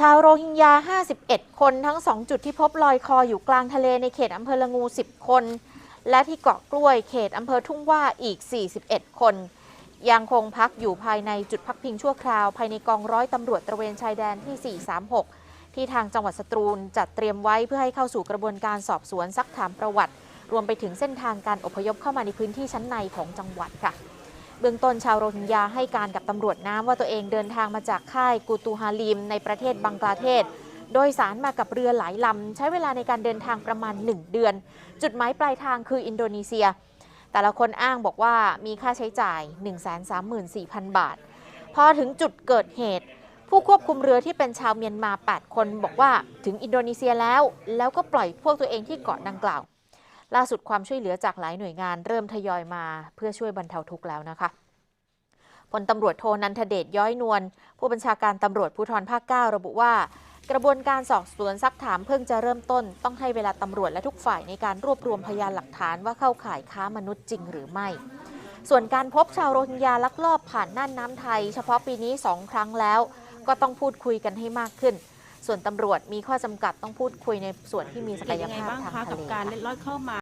ชาวโรฮิงญา 51 คนทั้ง 2 จุดที่พบลอยคออยู่กลางทะเลในเขตอำเภอละงู 10 คน และที่เกาะกล้วยเขตอำเภอทุ่งว่าอีก 41 คน ยังคงพักอยู่ภายในจุดพักพิงชั่วคราว ภายในกองร้อยตำรวจตระเวนชายแดนที่ 436 ที่ทางจังหวัดสตรูลจัดเตรียมไว้เพื่อให้เข้าสู่กระบวนการสอบสวนซักถามประวัติ รวมไปถึงเส้นทางการอพยพเข้ามาในพื้นที่ชั้นในของจังหวัดค่ะ เบื้องต้นชาวโรฮิงญาให้การกับตำรวจน้ำว่าตัวเองเดินทางมาจากค่ายกูตูฮาลีมในประเทศบังกลาเทศ โดยสารมากับเรือหลายลำ ใช้เวลาในการเดินทางประมาณ 1 เดือน จุดหมายปลายทางคืออินโดนีเซีย แต่ละคนอ้างบอกว่ามีค่าใช้จ่าย 134,000 บาท พอถึงจุดเกิดเหตุ ผู้ควบคุมเรือที่เป็นชาวเมียนมา 8 คนบอกว่าถึงอินโดนีเซียแล้ว แล้วก็ปล่อยพวกตัวเองที่เกาะดังกล่าว ล่าสุดความช่วยเหลือจากหลายหน่วยงานเริ่มทยอยมาเพื่อช่วยบรรเทาทุกข์แล้วนะคะพลตำรวจโทนันทเดชย้อยนวลผู้บัญชาการตำรวจภูธรภาค 9 ระบุว่า กระบวนการสอบสวนซักถามเพิ่งจะเริ่มต้น ต้องให้เวลาตำรวจและทุกฝ่ายในการรวบรวมพยานหลักฐานว่าเข้าข่ายค้ามนุษย์จริงหรือไม่ ส่วนการพบชาวโรฮิงญาลักลอบผ่านน่านน้ำไทย เฉพาะปีนี้2ครั้งแล้ว ก็ต้องพูดคุยกันให้มากขึ้น ส่วนตำรวจมีข้อจำกัดต้องพูดคุยในส่วนที่มีศักยภาพบ้างทางคะทะกับเลการเล็ดลอดเข้ามา